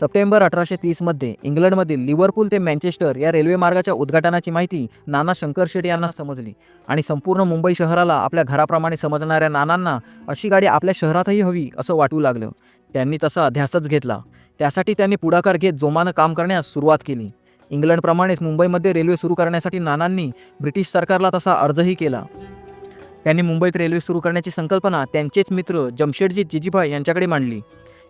September अठराशे तीसमध्ये इंग्लंडमधील लिव्हरपूल ते मँचेस्टर या रेल्वे मार्गाच्या उद्घाटनाची माहिती नाना शंकर शेट यांना समजली. आणि संपूर्ण मुंबई शहराला आपल्या घराप्रमाणे समजणाऱ्या नानांना अशी गाडी आपल्या शहरातही हवी असं वाटू लागलं. त्यांनी तसा अध्यासच घेतला. त्यासाठी त्यांनी पुढाकार घेत जोमानं काम करण्यास सुरुवात केली. इंग्लंडप्रमाणेच मुंबईमध्ये रेल्वे सुरू करण्यासाठी नानांनी ब्रिटिश सरकारला तसा अर्जही केला. त्यांनी मुंबईत रेल्वे सुरू करण्याची संकल्पना त्यांचेच मित्र जमशेदजी जिजीभाई यांच्याकडे मांडली.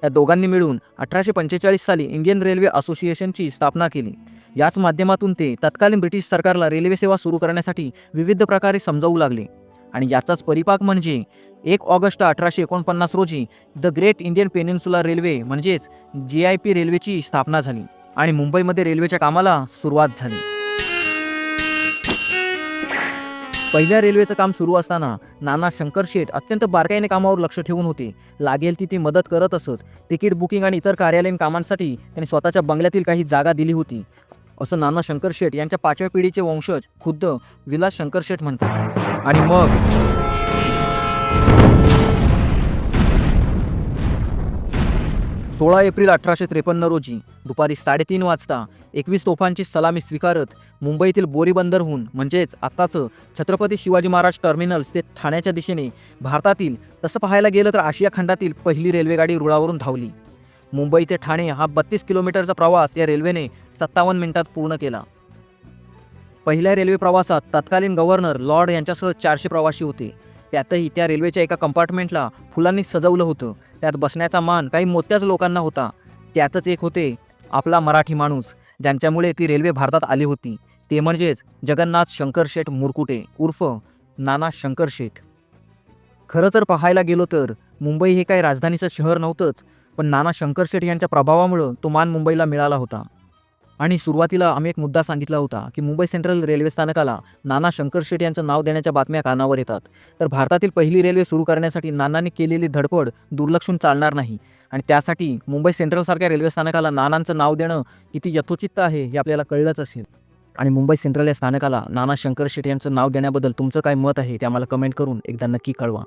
या दोघांनी मिळून अठराशे पंचेचाळीस साली इंडियन रेल्वे असोसिएशनची स्थापना केली. याच माध्यमातून ते तत्कालीन ब्रिटिश सरकारला रेल्वे सेवा सुरू करण्यासाठी विविध प्रकारे समजावू लागले. आणि याचाच परिपाक म्हणजे एक ऑगस्ट अठराशे एकोणपन्नास रोजी the great Indian peninsula railway म्हणजेच जी आय पी रेल्वेची स्थापना झाली आणि मुंबईमध्ये रेल्वेच्या कामाला सुरुवात झाली. पहिल्या रेल्वेचं काम सुरू असताना नाना शंकर शेठ अत्यंत बारकाईने कामावर लक्ष ठेवून होते. लागेल ती ती मदत करत असत. तिकीट बुकिंग आणि इतर कार्यालयीन कामांसाठी त्यांनी स्वतःच्या बंगल्यातील काही जागा दिली होती. असं नाना शंकर शेठ यांच्या पाचव्या पिढीचे वंशज खुद्द विलास शंकर शेठ म्हणतात. आणि मग सोळा एप्रिल अठराशे त्रेपन्न रोजी दुपारी साडेतीन वाजता एकवीस तोफांची सलामी स्वीकारत मुंबईतील बोरीबंदरहून म्हणजेच आत्ताचं छत्रपती शिवाजी महाराज टर्मिनल्स ते ठाण्याच्या दिशेने भारतातील तसं पाहायला गेलं तर आशिया खंडातील पहिली रेल्वेगाडी रुळावरून धावली. मुंबई ते ठाणे हा बत्तीस किलोमीटरचा प्रवास या रेल्वेने सत्तावन्न मिनिटात पूर्ण केला. पहिल्या रेल्वे प्रवासात तत्कालीन गव्हर्नर लॉर्ड यांच्यासह चारशे प्रवासी होते. त्यातही त्या रेल्वेच्या एका कंपार्टमेंटला फुलांनी सजवलं होतं. त्यात बसण्याचा मान काही मोजक्याच लोकांना होता. त्यातच एक होते आपला मराठी माणूस ज्यांच्यामुळे ती रेल्वे भारतात आली होती. ते म्हणजेच जगन्नाथ शंकरशेठ मुरकुटे उर्फ नाना शंकरशेठ खरं तर पाहायला गेलो तर मुंबई हे काही राजधानीचं शहर नव्हतंच पण नाना शंकरशेठ यांच्या प्रभावामुळं तो मान मुंबईला मिळाला होता. आणि सुरुवातीला आम्ही एक मुद्दा सांगितला होता की मुंबई सेंट्रल रेल्वे स्थानकाला नाना शंकर शेट यांचं नाव देण्याच्या बातम्या कानावर येतात. तर भारतातील पहिली रेल्वे सुरू करण्यासाठी नानांनी केलेली धडपड दुर्लक्षून चालणार नाही. आणि त्यासाठी मुंबई सेंट्रलसारख्या रेल्वे स्थानकाला नानांचं नाव देणं किती यथोचित आहे हे आपल्याला कळलंच असेल. आणि मुंबई सेंट्रल या स्थानकाला नाना शंकर शेट यांचं नाव देण्याबद्दल तुमचं काय मत आहे ते आम्हाला कमेंट करून एकदा नक्की कळवा.